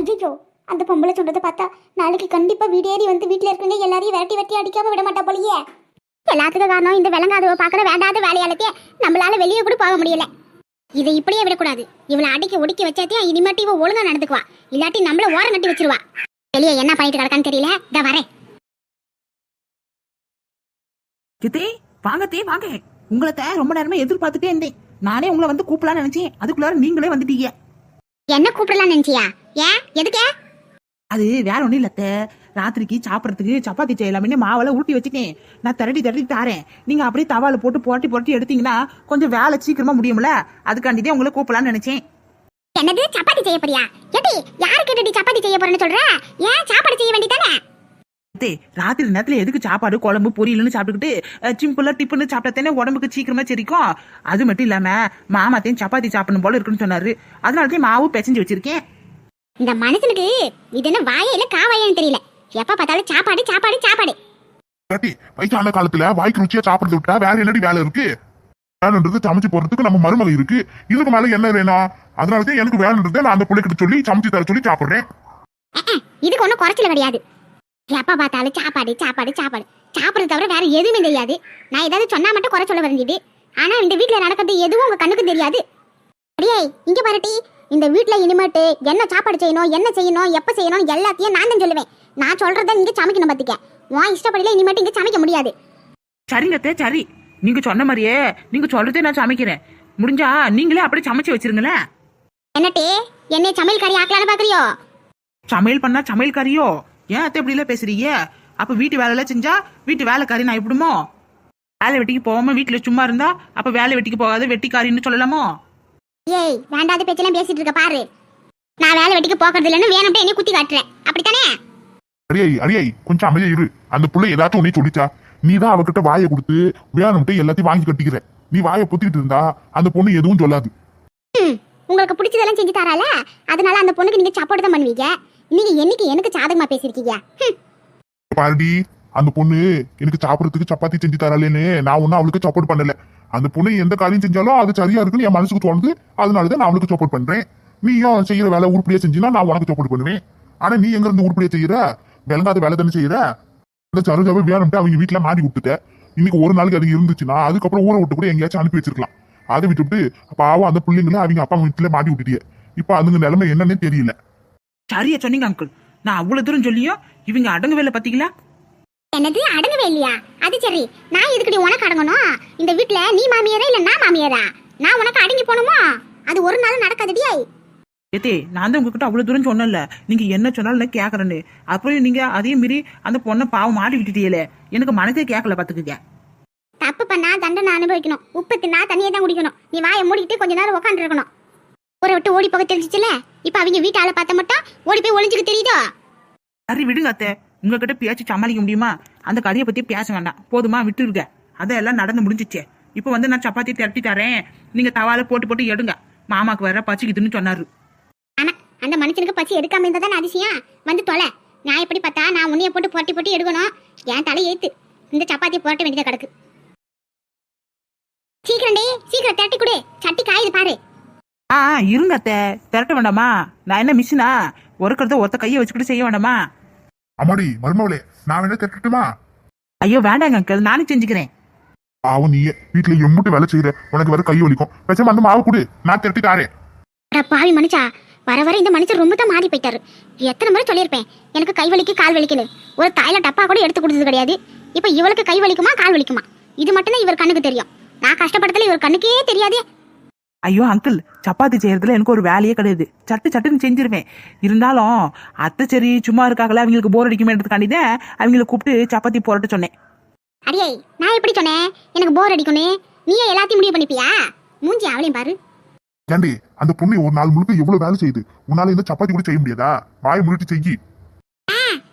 ஐயோ அந்த பொம்பளை சொல்றதை பார்த்தா நாளைக்கு கண்டிப்பா வீடேறி வந்து வீட்டுல இருக்கவங்க எல்லாரையும் விரட்டி வெட்டி அடிக்காம விட மாட்டா போலியே. எல்லாத்துக்கும் காரணம் இந்த விளங்காதவ பாக்குற வேண்டாத வேலையாலத்தே நம்மளால வெளியே கூட போக முடியல. இதை இப்படியே விடக்கூடாது. இவளை அடிக்க ஒடுக்கி வச்சாத்தே இனிமேட்டு இவ ஒழுங்கா நடந்துக்குவா. இல்லாட்டி நம்மள ஓரம் கட்டி வச்சிருவா. வெளியே என்ன பண்ணிட்டு கிடக்கான்னு தெரியல? இதை வரேன். சித்தி வாங்க தே வாங்க. உங்களை தான் ரொம்ப நேரமா எதிர்பார்த்துட்டே இருந்தேன். நானே உங்களை வந்து கூப்பிடலாம்னு நினைச்சேன். அதுக்குள்ளார நீங்களே வந்துட்டீங்க. என்ன கூப்பிடலாம் நினைச்சியா? ஏன் எதுக்கு? அது வேற ஒண்ணும் இல்ல அத்தை. ராத்திரிக்கு சாப்பிடறதுக்கு சப்பாத்தி செய்யலாமே மாவெல்லாம் ஊட்டி வச்சுட்டேன். நான் திரட்டி திரட்டி தாரேன். நீங்க அப்படியே தவால போட்டு புரட்டி புரட்டி எடுத்தீங்கன்னா கொஞ்சம் வேலை சீக்கிரமா முடியும்ல. அதுக்காண்டிதான் உங்களை கூப்பிடலாம்னு நினைச்சேன். என்னது? சப்பாத்தி செய்ய போறியா? ஏடி யாரு கேட்டுடி சப்பாத்தி செய்ய போறேன்னு சொல்ற? ஏன் சாப்பாடு செய்ய வேண்டியதானே அத்தே ராத்திரி நேரத்துல எதுக்கு சாப்பாடு குழம்பு பொரியல்னு சாப்பிட்டுக்கிட்டு சிம்பிளா டிப்புன்னு சாப்பிட்டாத்தானே உடம்புக்கு சீக்கிரமா செரிக்கும்? அது மட்டும் இல்லாம மாமாத்தையும் சப்பாத்தி சாப்பிடணும் போல இருக்குன்னு சொன்னாரு. அதனாலதான் மாவு பிசைஞ்சு வச்சிருக்கேன். இந்த மனுஷனுக்கு இது என்ன வாயா இல்ல காவாயான்னு தெரியல. எப்ப பார்த்தாலும் சாப்பாடு சாப்பாடு சாப்பாடு. பாட்டி வயசான காலத்துல வாய்க்கு ருச்சியா சாப்பிடுறது விட்டா வேற என்னடி வேலை இருக்கு? வேணுன்றது சமைச்சு போறதுக்கு நம்ம மருமக இருக்கு. இதுக்கு மேல என்ன வேணும்? அதனாலதான் எனக்கு வேணுன்றதை நான் அந்த பிள்ளைகிட்ட சொல்லி சமைச்சு தர சொல்லி சாப்பிடுறேன். இதுக்கு ஒன்றும் குறைச்சல கிடையாது. எப்ப பார்த்தாலும் சாப்பாடு சாப்பாடு சாப்பாடு. சாப்பிடுறது தவிர வேற எதுவுமே தெரியாது. நான் ஏதாவது சொன்னா மட்டும் குறை சொல்ல வரைஞ்சிது ஆனா இந்த வீட்ல நடக்கிறது எதுவும் உங்க கண்ணுக்கு தெரியாது. அடியே இங்க பாருட்டி இந்த வீட்ல இனிமேட்டு என்ன சாப்பாடு செய்யணும் என்ன செய்யணும் எப்ப செய்யணும் எல்லாத்தையும் நான் தான் சொல்லுவேன். நான் சொல்றத இங்க சமைக்கணும் பாத்துக்க. உன் இஷ்டப்படியில இனிமேட்டு இங்க சமைக்க முடியாது. சரிங்க அத்தை சரி. நீங்க சொன்ன மாதிரியே நீங்க சொல்றதே நான் சமைக்கிறேன். முடிஞ்சா நீங்களே அப்படியே சமைச்சு வச்சிருங்களேன். என்னட்டே என்னை சமையல் கறி ஆக்கலான்னு பாக்குறியோ? சமையல் பண்ணா சமையல் கறியோ ஏன் அத்தை இப்படி எல்லாம் பேசுறீங்க? அப்ப வீட்டு வேலையெல்லாம் செஞ்சா வீட்டு வேலைக்காரி நான் எப்படிமோ? வேலை வெட்டிக்கு போகாம வீட்டுல சும்மா இருந்தா அப்ப வேலை வெட்டிக்கு போகாத வெட்டிக்காரின்னு சொல்லலாமோ? ஏய் வேண்டாத பேச்செல்லாம் பேசிட்டு இருக்க பாரு. நான் வேலை வெட்டிக்கு போகிறது இல்லைன்னு வேணும்ட்டு என்னை குத்தி காட்டுறேன். அப்படித்தானே? அடியை அடியை கொஞ்சம் அமைதியா இரு. அந்த புள்ள ஏதாச்சும் உன்னை சொல்லிச்சா நீ தான் அவகிட்ட வாயை கொடுத்து வேணும்ட்டு எல்லாத்தையும் வாங்கி கட்டிக்கிற. நீ வாயை பொத்திக்கிட்டு இருந்தா அந்த பொண்ணு எதுவும் சொல்லாது. உங்களுக்கு பிடிச்சதெல்லாம் செஞ்சு தரால அதனால அந்த பொண்ணுக்கு நீங்க சப்போர்ட் தான் பண்ணுவீங்க. நீங்க என்னைக்கு எனக்கு சாதகமா பேசிருக்கீங்க பாருடி அந்த பொண்ணு எனக்கு சாப்பிடறதுக்கு சப்பாத்தி செஞ்சு தரலன்னு நான் ஒன்னும் அவளுக்கு சப்போர்ட் பண்ணல. அந்த பொண்ணு எந்த காரியம் செஞ்சாலும் அது சரியா இருக்குன்னு என் மனசுக்கு தோணுது. அதனாலதான் நான் அவளுக்கு சப்போர்ட் பண்றேன். நீயும் செய்யற வேலை உருப்படியா செஞ்சுனா நான் உனக்கு சப்போர்ட் பண்ணுவேன். ஆனா நீ எங்க இருந்து உருப்படியா செய்யற? விளங்காத வேலை தானே செய்யற? அந்த சரோஜாவை வேணும்ட்டு அவங்க வீட்டுல மாறி விட்டுட்ட. இன்னைக்கு ஒரு நாளைக்கு அது இருந்துச்சுன்னா அதுக்கப்புறம் ஊரை விட்டு கூட எங்கேயாச்சும் அனுப்பி வச்சிருக்கலாம். அதை விட்டுவிட்டு பாவம் அந்த பிள்ளைங்களை அவங்க அப்பா வீட்டுல மாட்டி விட்டுட்டிய. இப்ப அதுங்க நிலைமை என்னன்னே தெரியல. சரியா சொன்னீங்க அங்கிள் நான் அவ்வளவு தூரம் சொல்லியும் இவங்க அடங்கு வேலை பாத்தீங்களா? என்னது அடங்கவே இல்லையா? அது சரி. நான் இதுக்கடி உனக்கு அடங்கணும்? இந்த வீட்ல நீ மாமியாரா இல்ல நான் மாமியாரா? நான் உனக்கு அடங்கி போகணுமா? அது ஒரு நாள் நடக்காதடியா ஏத்தே நான் தான் உங்ககிட்ட அவ்வளவு தூரம் சொன்னல நீங்க என்ன சொன்னாலும் நான் கேக்குறேன்னு. அப்புறம் நீங்க அதே மீறி அந்த பொண்ணை பாவம் மாட்டி விட்டுட்டீங்களே. எனக்கு மனசே கேட்கல பாத்துக்குங்க. தப்பு பண்ணா தண்டனை அனுபவிக்கணும். உப்பு தின்னா தண்ணியை தான் குடிக்கணும். நீ வாயை மூடிட்டு கொஞ்ச நேரம் உட்காந்து இருக்கணும் ஊரை விட்டு ஓடி போக தெரிஞ்சிச்சுல? இப்ப அவங்க வீட்டு ஆளை பார்த்த மட்டும் ஓடி போய் ஒளிஞ்சுக்க தெரியுதோ? சரி விடுங்க அத்தை. உங்ககிட்ட பேச்சு சமாளிக்க முடியுமா? அந்த கதையை பத்தி பேச வேண்டாம். போதுமா விட்டுருங்க. அதெல்லாம் நடந்து முடிஞ்சிச்சே. இப்போ வந்து நான் சப்பாத்தி திரட்டி தரேன். நீங்க தவால போட்டு போட்டு எடுங்க. மாமாக்கு வேற பச்சிக்குதுன்னு சொன்னாரு. ஆனா அந்த மனுஷனுக்கு பசி எடுக்காம இருந்தா தானே அதிசயம்? வந்து தொலை. நான் எப்படி பார்த்தா நான் உன்னைய போட்டு போட்டி போட்டு எடுக்கணும். என் தலை ஏத்து. இந்த சப்பாத்தி போட்ட வேண்டியதா கிடக்கு. சீக்கிரம் டே சீக்கிரம் திரட்டி கொடு. சட்டி காயுது பாரு. ஆ இருங்க அத்தை. திரட்ட வேண்டாமா? நான் என்ன மிஷினா ஒருக்கிறத ஒருத்த கையை வச்சுக்கிட்டு செய்ய வேண்டாமா? அம்மாடி மருமவளே நான் வேணா திட்டுமா ஐயோ வேண்டாங்க அங்கிள் நானே செஞ்சுக்கிறேன். பாவம் நீயே. வீட்டுல எம்முட்டு வேலை செய்யற. உனக்கு வேற கை வலிக்கும். பேசாம அந்த மாவு கொடு. நான் திரட்டி தாரேன் அட பாவி மனுஷா. வர வர இந்த மனுஷன் ரொம்ப தான் மாறி போயிட்டாரு. எத்தனை முறை சொல்லியிருப்பேன். எனக்கு கை வலிக்கு கால் வலிக்குன்னு. ஒரு தாயில டப்பா கூட எடுத்து கொடுத்தது கிடையாது. இப்போ இவளுக்கு கை வலிக்குமா கால் வலிக்குமா? இது மட்டும்தான் இவர் கண்ணுக்கு தெரியும். நான் கஷ்டப்படுறதுல இவர் கண்ணுக்கே தெரியாதே. ஐயோ அங்கிள் சப்பாத்தி செய்யறதுல எனக்கு ஒரு வேலையே கிடையாது. சட்டு சட்டுன்னு செஞ்சிருவேன். இருந்தாலும் அத்தை சரி சும்மா இருக்காங்களே அவங்களுக்கு போர் அடிக்குமேன்றதுக்காண்டிதான் அவங்கள கூப்பிட்டு சப்பாத்தி போரட்ட சொன்னேன். அடியே நான் எப்படி சொன்னேன்? எனக்கு போர் அடிக்கும்னு? நீயே எல்லாத்தையும் முடிவு பண்ணிப்பியா? மூஞ்சி அவளையும் பாரு. ஏண்டி அந்த பொண்ணு ஒரு நாள் முழுக்க எவ்வளவு வேலை செய்யுது? உன்னால இந்த சப்பாத்தி கூட செய்ய முடியாதா? வாயை முழுட்டு செய்யி.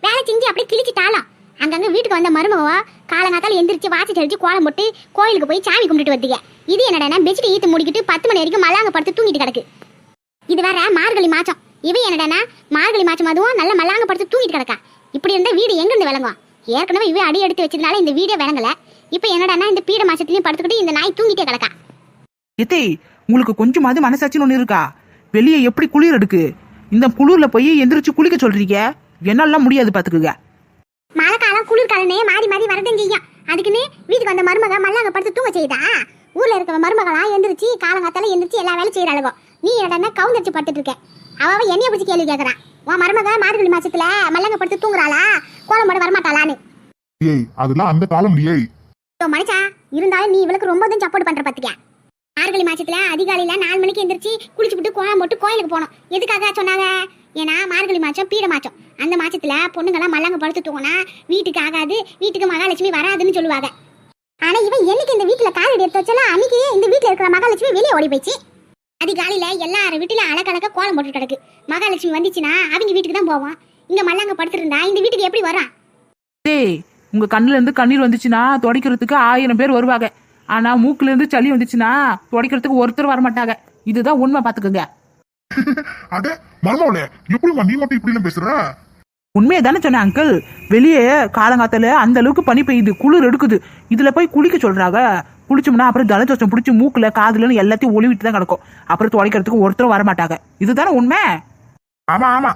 வேலை செஞ்சு அப்படியே கிழிச்சிட்டாலாம் அங்கங்க வீட்டுக்கு வந்த மருமகவா காலங்காத்தால எந்திரிச்சு வாசி தெளிச்சு கோலம் போட்டு கோயிலுக்கு போய் சாமி கும்பிட்டுட்டு வந்தீங்க இது என்னடா பெட்ஷீட் ஈத்து மூடிக்கிட்டு பத்து மணி வரைக்கும் மல்லாங்க படுத்து தூங்கிட்டு கிடக்கு. இது வேற மார்கழி மாச்சம் இவ என்னடானா மார்கழி மாச்சம் அதுவும் நல்ல மல்லாங்க படுத்து தூங்கிட்டு கிடக்கா. இப்படி இருந்தா வீடு எங்கிருந்து விளங்கும்? ஏற்கனவே இவ அடி எடுத்து வச்சதுனால இந்த வீடே விளங்கல. இப்போ என்னடானா இந்த பீட மாசத்துலயும் படுத்துக்கிட்டு இந்த நாய் தூங்கிட்டே கிடக்கா. இத்தை உங்களுக்கு கொஞ்சமாவது மனசாட்சின்னு ஒன்று இருக்கா? வெளியே எப்படி குளிர் எடுக்கு? இந்த குளிர்ல போய் எந்திரிச்சு குளிக்க சொல்றீங்க? என்னெல்லாம் முடியாது பாத்துக்குங்க. மழை காலம் குளிர் காலனே மாறி மாறி வரதான் செய்யும் அதுக்குன்னு வீட்டுக்கு வந்த மருமக மல்லாங்க படுத்து தூங்க செய்யுதா ஊர்ல இருக்கிற மருமகளா எந்திரிச்சு காலங்காத்தால எந்திரிச்சு எல்லா வேலையும் செய்யற அழகும் நீ என்னடா கவுந்தரிச்சு படுத்துட்டு இருக்க அவ என்னைய பிடிச்சி கேள்வி கேக்குறான் உன் மருமக மார்கழி மாசத்துல மல்லாங்க படுத்து தூங்குறாளா? கோலம் போட வரமாட்டாளான்னு. ஏய் அதெல்லாம் அந்த காலம் ஏய் மனுஷா இருந்தாலும் நீ இவளுக்கு ரொம்ப தான் சப்போர்ட் பண்ற பாத்துக்க. மார்கழி மாசத்துல அதிகாலையில நாலு மணிக்கு எந்திரிச்சு குளிச்சுட்டு கோலம் போட்டு கோயிலுக்கு போனோம். எதுக்காக சொன்னாங்க? ஏன்னா மார்கழி மாச்சம் பீட மாச்சம் அந்த மாச்சத்தில் பொண்ணுங்கெல்லாம் மல்லாங்க படுத்து தூங்கினா வீட்டுக்கு ஆகாது வீட்டுக்கு மகாலட்சுமி வராதுன்னு சொல்லுவாங்க. ஆனால் இவன் என்னைக்கு இந்த வீட்டில் காலடி எடுத்து வச்சாலும் அன்னைக்கு இந்த வீட்டில் இருக்கிற மகாலட்சுமி வெளியே ஓடி போயிடுச்சு. அதிகாலையில் எல்லாரும் வீட்டில் அழகழகா கோலம் போட்டு கிடக்கு. மகாலட்சுமி வந்துச்சுன்னா அவங்க வீட்டுக்கு தான் போவான். இங்கே மல்லாங்க படுத்துருந்தா இந்த வீட்டுக்கு எப்படி வரான்? டேய் உங்க கண்ணுல இருந்து கண்ணீர் வந்துச்சுன்னா துடைக்கிறதுக்கு ஆயிரம் பேர் வருவாங்க. ஆனா மூக்குல இருந்து சளி வந்துச்சுன்னா துடைக்கிறதுக்கு ஒருத்தர் வர மாட்டாங்க இதுதான் உண்மை பாத்துக்கோங்க. அட மர்மவளே எப்படிம்மா நீ மட்டும் இப்படி எல்லாம் பேசுற? உண்மையை தானே சொன்னேன் அங்கிள் வெளியே காலங்காத்தால அந்த அளவுக்கு பனி பெய்யுது குளிர் எடுக்குது. இதுல போய் குளிக்க சொல்றாங்க. குளிச்சோம்னா அப்புறம் ஜலதோஷம் பிடிச்சி மூக்குல காதுலன்னு எல்லாத்தையும் ஒளிவிட்டு தான் கிடக்கும். அப்புறம் துடைக்கிறதுக்கு ஒருத்தரும் வர மாட்டாங்க இதுதானே உண்மை? ஆமா ஆமா.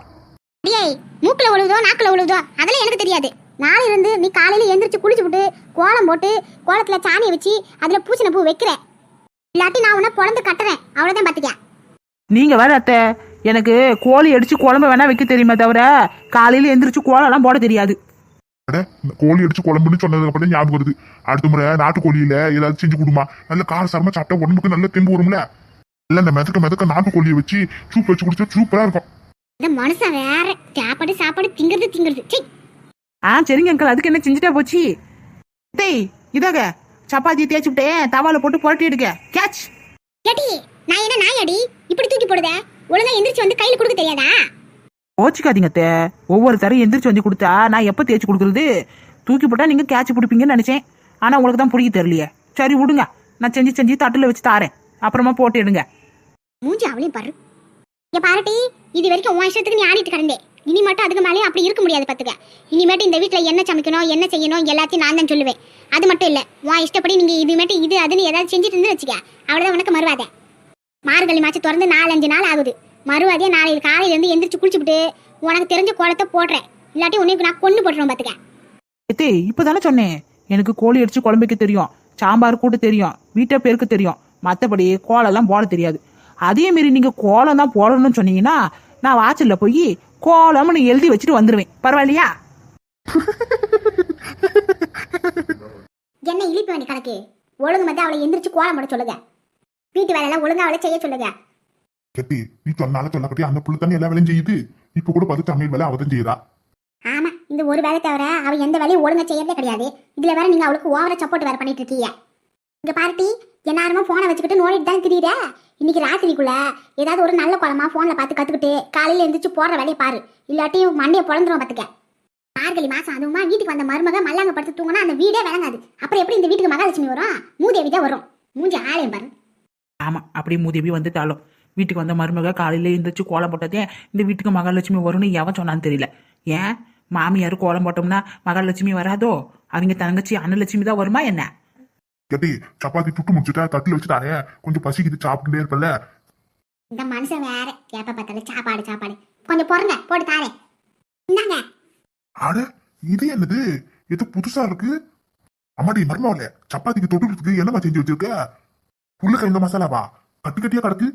ஏய் மூக்குல ஒழுகுதோ நாக்குல ஒழுகுதோ அதெல்லாம் எனக்கு தெரியாது. நாளை இருந்து நீ காலையில எந்திரிச்சு குளிச்சு விட்டு கோலம் போட்டு கோலத்துல சாணியை வச்சு அதுல பூசண பூ வைக்கிற இல்லாட்டி நான் உன்னை பொழந்து கட்டுறேன். அவ்வளவுதான் பாத்துக்க நீங்க வேற அத்தை எனக்கு கோழி அடிச்சு குழம்பு வேணா வைக்க தெரியுமே தவிர காலையில எந்திரிச்சு கோலம்லாம் போட தெரியாது. அட இந்த கோழி அடிச்சு குழம்புன்னு சொன்னதுக்கு அப்புறம் ஞாபகம் வருது. அடுத்த முறை நாட்டுக்கோழியில ஏதாவது செஞ்சு கொடுமா. நல்ல காரசாரமா சாப்பிட்டா உடம்புக்கு நல்ல தெம்பு வரும்ல. இல்ல இந்த மிதக்க மிதக்க நாட்டுக்கோழியை வச்சு சூப் வச்சு குடிச்சா சூப்பரா இருக்கும். இந்த மனுஷன் வேற. சாப்பாடு சாப்பாடு திங்கிறது திங்கிறது. ஆ சரிங்க அங்கிள் அதுக்கு என்ன செஞ்சுட்டா போச்சு? டேய் இதாக சப்பாத்தி தேய்ச்சி விட்டேன். தவால போட்டு புரட்டி எடுக்க. கேட்ச் நான் என்ன நாயடி? இப்படி தூக்கி போடுத? ஒழுங்கா எந்திரிச்சு வந்து கையில கொடுக்க தெரியாதா? ஓச்சிக்காதீங்க அத்தை ஒவ்வொரு தரம் எந்திரிச்சு வந்து கொடுத்தா நான் எப்போ தேய்ச்சி கொடுக்குறது? தூக்கி போட்டா நீங்க கேட்ச் பிடிப்பீங்கன்னு நினைச்சேன். ஆனா உங்களுக்கு தான் பிடிக்க தெரியலையே. சரி விடுங்க. நான் செஞ்சு செஞ்சு தட்டுல வச்சு தாரேன். அப்புறமா போட்டு எடுங்க. மூஞ்சி அவளையும் பாரு. இங்க பாருட்டி இது வரைக்கும் உன் இஷ்டத்துக்கு நீ ஆடிட்டு கிடந்தே. இனி மட்டும் அதுக்கு மேலே அப்படி இருக்க முடியாது பாத்துக்க. இனிமேட்டு இந்த வீட்ல என்ன சமைக்கணும் என்ன செய்யணும் எல்லாத்தையும் நான் தான் சொல்லுவேன். அது மட்டும் இல்ல. உன் இஷ்டப்படி நீங்க இதுமேட்டு இது அதுன்னு ஏதாவது செஞ்சுட்டு இருந்து வச்சுக்க. அவ்வளவுதான் உனக்கு மறுவாதே. மார்கழி மாச்சு திறந்து நாலஞ்சு நாள் ஆகுது. மறுவாதியா நாளைக்கு காலையில இருந்து எந்திரிச்சு குளிச்சுட்டு உனக்கு தெரிஞ்ச கோலத்தை போடுறேன். இல்லாட்டி உன்னை நான் கொண்டு போட்டுருவேன் பாத்துக்க. எத்தே இப்பதானே சொன்னேன். எனக்கு கோழி அடிச்சு குழம்பு வைக்க தெரியும். சாம்பார் கூட்ட தெரியும். வீட்டை பேருக்கு தெரியும். மற்றபடி கோலம்லாம் போட தெரியாது. அதே மாரி நீங்க கோலம் தான் போடணும்னு சொன்னீங்கன்னா நான் வாசல்ல போய் கோலம்னு எழுதி வச்சுட்டு வந்துருவேன். பரவாயில்லையா? என்ன இழிப்பு வேண்டி கணக்கு? ஒழுங்கு மட்டும் அவளை எந்திரிச்சு கோலம் போட சொல்லுங்க. வீட்டு வேலையெல்லாம் ஒழுங்கா அவளை செய்ய சொல்லுங்க. கெட்டி நீ சொன்னாலும் சொல்ல கட்டி அந்த புள்ள தானே எல்லா வேலையும் செய்யுது. இப்ப கூட பார்த்து சமையல் வேலை அவதான் செய்யறா ஆமா இந்த ஒரு வேலை தவிர அவ எந்த வேலையும் ஒழுங்கா செய்யறதே கிடையாது. இதுல வேற நீங்க அவளுக்கு ஓவரா சப்போர்ட் வேற பண்ணிட்டு இருக்கீங்க. இங்க பார்ட்டி என்னாருமோ போனை வச்சுக்கிட்டு நோண்டிட்டு தான் திரியுற? இன்னைக்கு ராத்திரிக்குள்ள ஏதாவது ஒரு நல்ல குளமா போன்ல பார்த்து கத்துக்கிட்டு காலையில எந்திரிச்சு போடுற வேலையை பாரு. இல்லாட்டி மண்டைய பொழந்துரும் பாத்துக்க. மார்கழி மாசம் அதுவுமா வீட்டுக்கு வந்த மருமக மல்லாங்க படுத்து தூங்கினா அந்த வீடே விளங்காது. அப்புறம் எப்படி இந்த வீட்டுக்கு மகாலட்சுமி வரும்? மூதேவி தான் வரும். மூஞ்சி ஆலயம் பாரு. ஆமா அப்படியே மூதேவி வந்துட்டாலும் வீட்டுக்கு வந்த மருமக காலையில எழுந்திரிச்சு கோலம் போட்டதே இந்த வீட்டுக்கு மகாலட்சுமி வரும்னு எவன் சொன்னான்னு தெரியல. ஏன்? மாமியார் கோலம் போட்டோம்னா மகாலட்சுமி வராதோ? அவங்க தங்கச்சி அன்னலட்சுமி தான் வருமா என்ன? கெட்டி சப்பாத்தி சுட்டு முடிச்சுட்டா தட்டுல வச்சு கொஞ்சம் பசிக்குது சாப்பிட்டுட்டே இருப்பல இந்த மனுஷன் வேற. எப்ப பார்த்தாலும் சாப்பாடு சாப்பாடு. கொஞ்சம் பொறுங்க போட்டு இந்தாங்க. அட இது என்னது? இது புதுசா இருக்கு? அம்மாடி மர்மாவில சப்பாத்திக்கு தொட்டுக்கிறதுக்கு என்னமா செஞ்சு வச்சிருக்க? புல்லுக்கிழங்கு மசாலாவா? கட்டு கட்டியா கிடக்கு.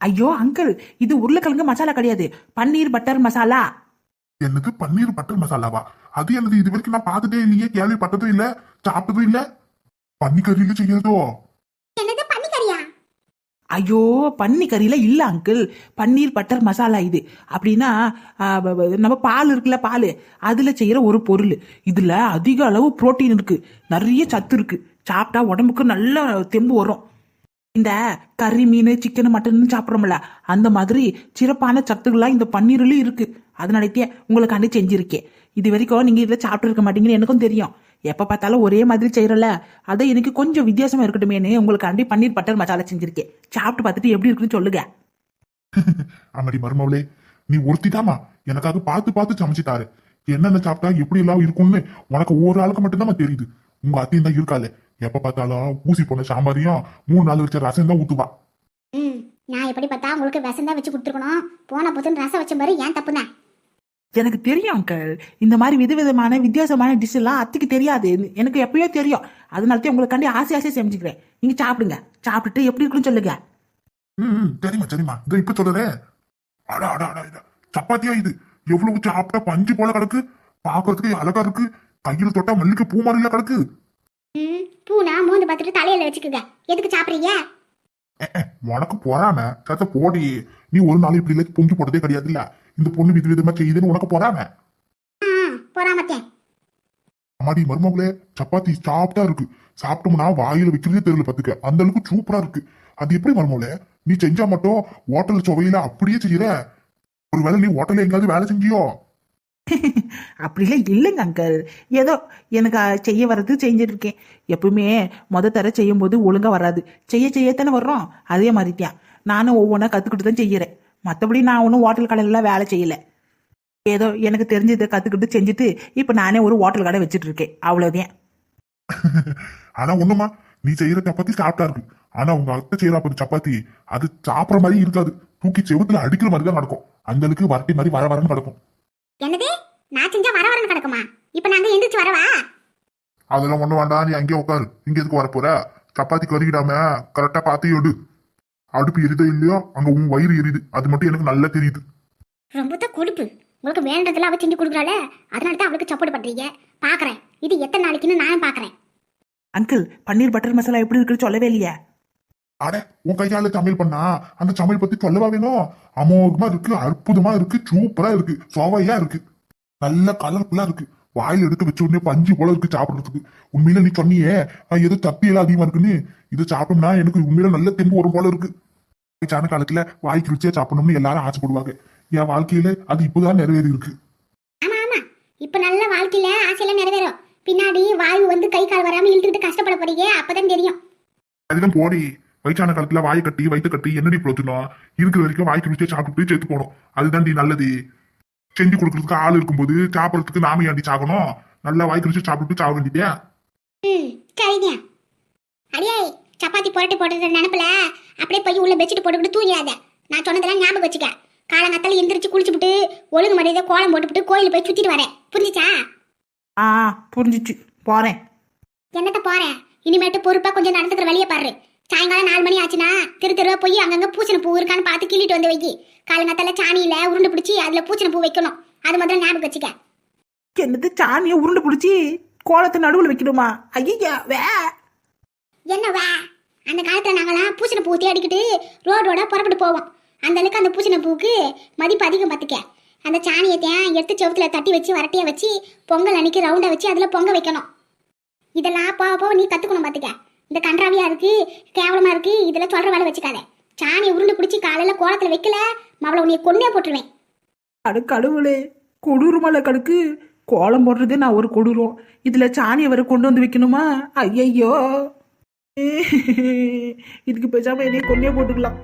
ஐயோ அங்கிள் இது உருளைக்கிழங்கு மசாலா கிடையாது. பன்னீர் பட்டர் மசாலா. என்னது பன்னீர் பட்டர் மசாலாவா? அது என்னது இது வரைக்கும் நான் பார்த்ததே இல்லையே. கேள்விப்பட்டதும் இல்ல சாப்பிட்டதும் இல்ல. பன்னிக்கறியில செய்யறதோ? என்னது பண்ணிக்கறியா ஐயோ பன்னி கறியில இல்ல அங்கிள் பன்னீர் பட்டர் மசாலா இது. அப்படின்னா நம்ம பால் இருக்குல்ல பால். அதுல செய்யற ஒரு பொருள். இதுல அதிக அளவு புரோட்டீன் இருக்கு. நிறைய சத்து இருக்கு. சாப்பிட்டா உடம்புக்கு நல்ல தெம்பு வரும். இந்த கறி மீன் சிக்கன் மட்டன் சாப்பிட்றோம்ல அந்த மாதிரி சிறப்பான சத்துக்கள்லாம் இந்த பன்னீர்லயும் இருக்கு. அதனாலத்தே உங்களுக்காண்டி செஞ்சிருக்கேன் இது வரைக்கும் நீங்க இதை சாப்பிட்டு இருக்க மாட்டீங்கன்னு எனக்கும் தெரியும். எப்ப பார்த்தாலும் ஒரே மாதிரி செய்யறல அதை எனக்கு கொஞ்சம் வித்தியாசமா இருக்கட்டுமேனு உங்களுக்காண்டி பன்னீர் பட்டர் மசாலா செஞ்சிருக்கேன் சாப்பிட்டு பார்த்துட்டு எப்படி இருக்குன்னு சொல்லுங்க. அம்மாடி மருமவளே நீ ஒருத்திதாமா எனக்காக பார்த்து பார்த்து சமைச்சிட்டாரு. என்னென்ன சாப்பிட்டா எப்படி எல்லாம் இருக்கும்னு உனக்கு ஒரு ஆளுக்கு மட்டும்தான் தெரியுது. உங்க அத்தையும் தான் இருக்காளே. எப்ப பார்த்தாலும் ஊசி போன சாம்பாரையும் மூணு நாள் வச்ச ரசம் தான் ஊத்துவா. ம் நான் எப்படி பார்த்தா உங்களுக்கு விஷந்தா வச்சு கொடுத்துருக்கணும். போன புதுன்னு ரசம் வச்ச பாரு ஏன் தப்பு தான் எனக்கு தெரியும் அங்கிள் இந்த மாதிரி விதவிதமான வித்தியாசமான டிஷ் எல்லாம் அத்தைக்கு தெரியாது. எனக்கு எப்பயோ தெரியும். அதனால தான் உங்களுக்காண்டி ஆசை ஆசையாக செஞ்சுக்கிறேன் நீங்க சாப்பிடுங்க. சாப்பிட்டுட்டு எப்படி இருக்குன்னு சொல்லுங்க. ம் ம், சரிம்மா சரிம்மா இதோ இப்ப சொல்றேன் அடா அடா அடா இது சப்பாத்தியா இது? எவ்வளவு சாப்பிட்டா பஞ்சு போல கிடக்கு. பாக்குறதுக்கு அழகா இருக்கு. கையில தொட்டா மல்லிகை பூ மாதிரில கிடக்கு. ம் பூனா மோந்து பார்த்துட்டு தலையில வச்சுக்குங்க. எதுக்கு சாப்பிட்றீங்க? உனக்கு பொறாம? சத்த போடி. நீ ஒரு நாள் இப்படி இல்லை பொங்கி போட்டதே கிடையாது இல்ல இந்த பொண்ணு வித விதமா செய்யுதுன்னு உனக்கு பொறாம? போறாமத்தேன். அம்மாடி மருமகளே சப்பாத்தி சாப்பிட்டா இருக்கு. சாப்பிட்டோம்னா வாயில வைக்கிறதே தெரியல பாத்துக்க. அந்த அளவுக்கு சூப்பரா இருக்கு. அது எப்படி மருமகளே? நீ செஞ்சா மட்டும் ஹோட்டல் சுவையில அப்படியே செய்யற. ஒருவேளை நீ ஹோட்டல்ல எங்கேயாவது வேலை செஞ்சியோ? அப்படிலாம் இல்லைங்க அங்கிள் ஏதோ எனக்கு செய்ய வர்றது செஞ்சுட்டு இருக்கேன் எப்பவுமே மொதல் தர செய்யும் போது ஒழுங்காக வராது. செய்ய செய்யத்தானே வர்றோம்? அதே மாதிரி தான் நானும் ஒவ்வொன்றா கற்றுக்கிட்டு தான் செய்கிறேன் மற்றபடி நான் ஒன்றும் ஹோட்டல் கடையிலலாம் வேலை செய்யல. ஏதோ எனக்கு தெரிஞ்சதை கற்றுக்கிட்டு செஞ்சுட்டு இப்போ நானே ஒரு ஹோட்டல் கடை வச்சுட்டு இருக்கேன் அவ்வளோதான் ஆனால் ஒன்றுமா நீ செய்கிற சப்பாத்தி சாப்பிட்டா இருக்கு. ஆனால் உங்கள் அத்தை செய்கிற அப்ப சப்பாத்தி. அது சாப்பிட்ற மாதிரி இருக்காது. தூக்கி செவுத்துல அடிக்கிற மாதிரி தான் நடக்கும். அந்தளவுக்கு வரட்டி மாதிரி வர வரன்னு நடக்கும். என்னது? நான் செஞ்சா வர வரன்னு கிடக்குமா? இப்போ நாங்க எந்திரிச்சு வரவா? அதெல்லாம் ஒண்ணு வேண்டாம் நீ அங்கேயே உட்காரு. இங்க எதுக்கு வர போற சப்பாத்தி கருகிடாம கரெக்டா பார்த்து எடு. அடுப்பு எரிதோ இல்லையோ அங்க உன் வயிறு எரியுது. அது மட்டும் எனக்கு நல்லா தெரியுது. ரொம்ப தான் கொழுப்பு. உங்களுக்கு வேண்டதெல்லாம் அவ செஞ்சு கொடுக்குறாள? அதனால தான் அவளுக்கு சப்போர்ட் பண்றீங்க. பாக்குறேன். இது எத்தனை நாளைக்குன்னு நான் பாக்குறேன். அங்கிள் பன்னீர் பட்டர் மசாலா எப்படி இருக்குன்னு சொல்லவே இல்லையா? அட உன் கையால சமையல் பண்ணா? அந்த சமையல் பத்தி சொல்லவா வேணும்? அமோகமா இருக்கு அற்புதமா இருக்கு சூப்பரா இருக்கு சுவையா இருக்கு. நல்ல கலர்ஃபுல்லா இருக்கு. வாயில எடுத்து வச்ச உடனே பஞ்சு போல இருக்கு சாப்பிடுறதுக்கு. உண்மையில நீ சொன்னியே ஏதோ தப்பி எல்லாம் அதிகமா இருக்குன்னு. இது சாப்பிட்டோம்னா எனக்கு உண்மையில நல்ல தெம்பு வரும் போல இருக்கு. வயசான காலத்துல வாய்க்கு ருச்சியா சாப்பிடணும்னு எல்லாரும் ஆசைப்படுவாங்க. என் வாழ்க்கையில அது இப்போதான் நிறைவேறி இருக்கு. ஆமா ஆமா. இப்ப நல்ல வாழ்க்கையில ஆசையெல்லாம் நிறைவேறும். பின்னாடி வாயு வந்து கை கால் வராம இழுத்துக்கிட்டு கஷ்டப்பட போறீங்க அப்பதான் தெரியும். அதுதான் போடி. வயசான காலத்துல வாயை கட்டி வயிற்று கட்டி என்னடி பிரோத்தணும் இருக்கிற வரைக்கும் வாய்க்கு ருச்சியா சாப்பிட்டு செத்து போனோம் அதுதான்டி நல்லது. செஞ்சு கொடுக்கறதுக்கு ஆள் இருக்கும்போது சாப்பிடறதுக்கு நாம ஏன்டி சாகணும்? நல்லா வாய்க்கு ருச்சி சாப்பிட்டு சாக சரிங்க அடியே சப்பாத்தி புரட்டி போட்டது நினப்பில? அப்படியே போய் உள்ள பெட்ஷீட் போட்டுக்கிட்டு தூங்கிடாத. நான் சொன்னதெல்லாம் ஞாபகம் வச்சுக்க. காலங்காத்தால எந்திரிச்சு குளிச்சுப்புட்டு ஒழுங்கு மரியாதை கோலம் போட்டுவிட்டு கோயிலுக்கு போய் சுத்திட்டு வரேன். புரிஞ்சுச்சா? ஆ புரிஞ்சிச்சு. போறேன். என்னத்த போறேன்? இனிமேட்டு பொறுப்பா கொஞ்சம் நடந்துக்கிற வழியை பாரு. சாயங்காலம் நாலு மணி ஆச்சுன்னா திரு தெருவா போய் அங்கங்க பூசணி பூ இருக்கான்னு பார்த்து கிள்ளிட்டு வந்து வைக்கி காலங்காத்தால சாணியில உருண்டு பிடிச்சி அதுல பூசணி பூ வைக்கணும். அது முதல்ல ஞாபகம் வச்சுக்க. என்னது சாணியை உருண்டை பிடிச்சி கோலத்தை நடுவில் வைக்கணுமா? ஐயா வே. என்ன வா? அந்த காலத்துல நாங்களாம் பூசணி பூ தேடிக்கிட்டு ரோடு ரோடா புறப்பட்டு போவோம். அந்த அளவுக்கு அந்த பூசணி பூவுக்கு மதிப்பு அதிகம் பார்த்துக்க. அந்த சாணியத்தையும் எடுத்து செவுத்துல தட்டி வச்சு வரட்டியா வச்சு பொங்கல் அன்னைக்கு ரவுண்டா வச்சு அதுல பொங்க வைக்கணும். இதெல்லாம் போக போக நீ கத்துக்கணும் பார்த்துக்க. இந்த கன்றாவியா இருக்கு கேவலமா இருக்கு இதெல்லாம் சொல்ற வேலை வச்சுக்காத. சாணியை உருண்டு பிடிச்சி காலையில கோலத்துல வைக்கல மவளை உன்னைய கொன்னே போட்டுருவேன். அடு கடவுளே கொடூரமலை கடுக்கு. கோலம் போடுறதே நான் ஒரு கொடூரம். இதுல சாணியை வர கொண்டு வந்து வைக்கணுமா? ஐயையோ. இதுக்கு பேசாம என்னைய கொண்டே போட்டுக்கலாம்.